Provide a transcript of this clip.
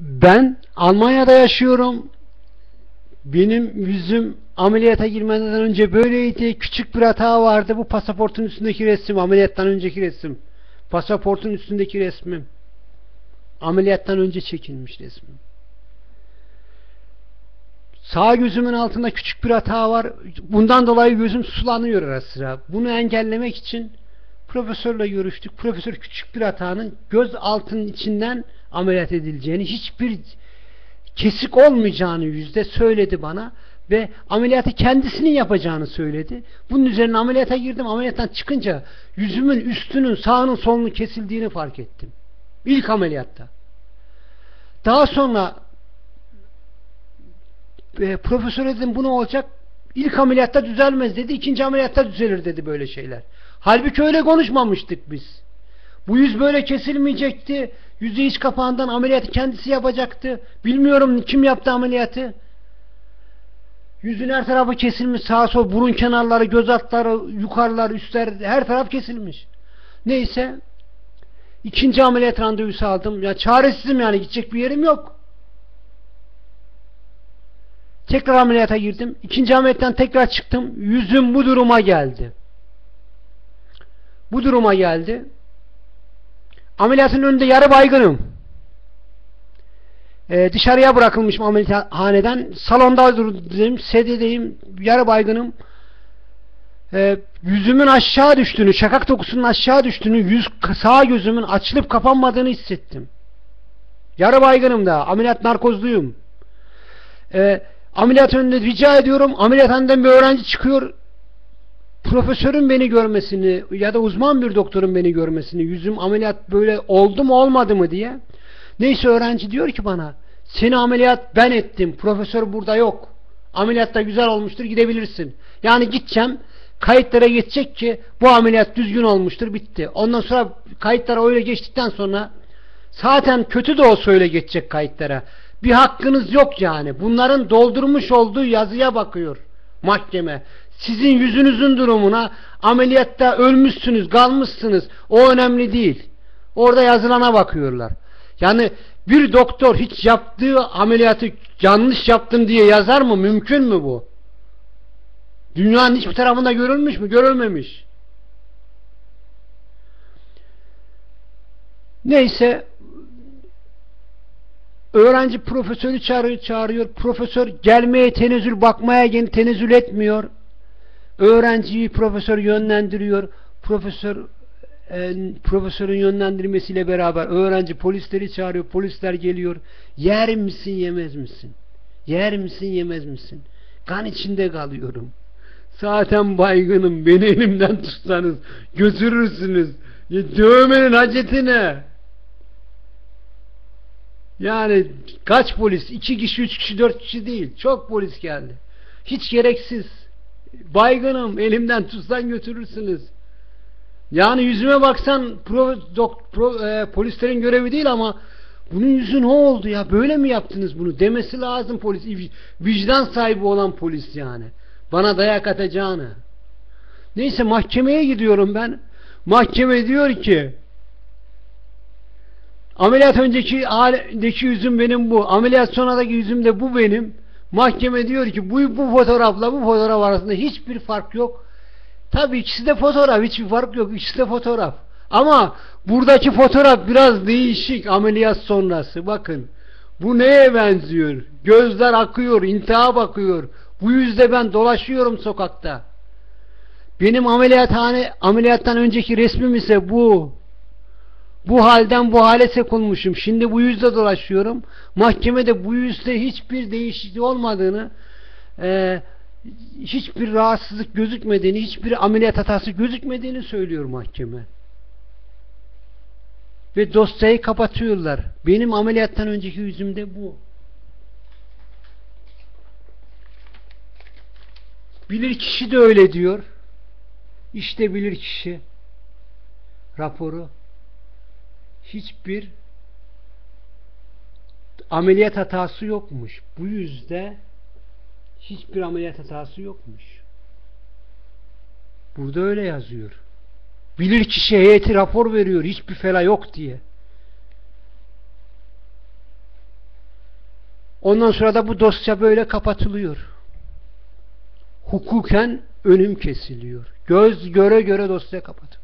Ben Almanya'da yaşıyorum. Benim yüzüm ameliyata girmeden önce böyleydi. Küçük bir hata vardı. Bu pasaportun üstündeki resim. Ameliyattan önceki resim. Pasaportun üstündeki resmim. Ameliyattan önce çekilmiş resmim. Sağ gözümün altında küçük bir hata var. Bundan dolayı gözüm sulanıyor ara sıra. Bunu engellemek için profesörle görüştük. Profesör küçük bir hatanın göz altının içinden ameliyat edileceğini, hiçbir kesik olmayacağını yüzde söyledi bana ve ameliyatı kendisinin yapacağını söyledi. Bunun üzerine ameliyata girdim. Ameliyattan çıkınca yüzümün üstünün sağının solunun kesildiğini fark ettim. İlk ameliyatta. Daha sonra e, profesör dedim bu ne olacak? İlk ameliyatta düzelmez dedi. ikinci ameliyatta düzelir dedi böyle şeyler. Halbuki öyle konuşmamıştık biz. Bu yüz böyle kesilmeyecekti. Yüzü iç kapağından ameliyatı kendisi yapacaktı. Bilmiyorum kim yaptı ameliyatı. Yüzün her tarafı kesilmiş. Sağ sol burun kenarları, göz altları, yukarılar, üstler her taraf kesilmiş. Neyse ikinci ameliyat randevusu aldım. Ya çaresizim yani gidecek bir yerim yok. Tekrar ameliyata girdim. İkinci ameliyattan tekrar çıktım. Yüzüm bu duruma geldi. Bu duruma geldi. Ameliyatın önünde yarı baygınım. Ee, dışarıya bırakılmışım ameliyathaneden. Salonda durdum. Sedyedeyim. Yarı baygınım. Ee, yüzümün aşağı düştüğünü, şakak dokusunun aşağı düştüğünü, yüz, sağ gözümün açılıp kapanmadığını hissettim. Yarı baygınım da. Ameliyat narkozluyum. Ee, ameliyat önünde rica ediyorum. Ameliyathaneden bir öğrenci çıkıyor profesörün beni görmesini ya da uzman bir doktorun beni görmesini yüzüm ameliyat böyle oldu mu olmadı mı diye neyse öğrenci diyor ki bana seni ameliyat ben ettim profesör burada yok. Ameliyatta güzel olmuştur gidebilirsin. Yani gideceğim kayıtlara geçecek ki bu ameliyat düzgün olmuştur bitti. Ondan sonra kayıtlara öyle geçtikten sonra zaten kötü de olsa öyle geçecek kayıtlara. Bir hakkınız yok yani. Bunların doldurmuş olduğu yazıya bakıyor mahkeme sizin yüzünüzün durumuna ameliyatta ölmüşsünüz, kalmışsınız. O önemli değil. Orada yazılana bakıyorlar. Yani bir doktor hiç yaptığı ameliyatı yanlış yaptım diye yazar mı? Mümkün mü bu? Dünyanın hiçbir tarafında görülmüş mü? Görülmemiş. Neyse öğrenci profesörü çağırıyor, çağırıyor. Profesör gelmeye tenezzül bakmaya tenezzül etmiyor. Öğrenciyi profesör yönlendiriyor. Profesör e, profesörün yönlendirmesiyle beraber öğrenci polisleri çağırıyor. Polisler geliyor. Yer misin yemez misin? Yer misin yemez misin? Kan içinde kalıyorum. Zaten baygınım. Beni elimden tutsanız götürürsünüz. Dövmenin haceti ne? Yani kaç polis? iki kişi, üç kişi, dört kişi değil. Çok polis geldi. Hiç gereksiz. Baygınım elimden tutsan götürürsünüz. Yani yüzüme baksan pro, dok, pro, e, polislerin görevi değil ama bunun yüzü ne oldu ya? Böyle mi yaptınız bunu? Demesi lazım polis. Vicdan sahibi olan polis yani. Bana dayak atacağını. Neyse mahkemeye gidiyorum ben. Mahkeme diyor ki ameliyat önceki yüzüm benim bu. Ameliyat sonradaki yüzüm de bu benim Mahkeme diyor ki bu, bu fotoğrafla bu fotoğraf arasında hiçbir fark yok. Tabi ikisi de fotoğraf hiçbir fark yok. İkisi de fotoğraf. Ama buradaki fotoğraf biraz değişik ameliyat sonrası. Bakın bu neye benziyor? Gözler akıyor, intihap akıyor. Bu yüzde ben dolaşıyorum sokakta. Benim ameliyathane ameliyattan önceki resmim ise bu. Bu halden bu hale sekulmuşum. Şimdi bu yüzde dolaşıyorum. Mahkemede bu yüzde hiçbir değişiklik olmadığını e, hiçbir rahatsızlık gözükmediğini, hiçbir ameliyat hatası gözükmediğini söylüyor mahkeme. Ve dosyayı kapatıyorlar. Benim ameliyattan önceki yüzümde bu. Bilir kişi de öyle diyor. İşte bilir kişi raporu hiçbir ameliyat hatası yokmuş. Bu yüzde hiçbir ameliyat hatası yokmuş. Burada öyle yazıyor. Bilir kişi heyeti rapor veriyor hiçbir fela yok diye. Ondan sonra da bu dosya böyle kapatılıyor. Hukuken önüm kesiliyor. Göz göre göre dosya kapatılıyor.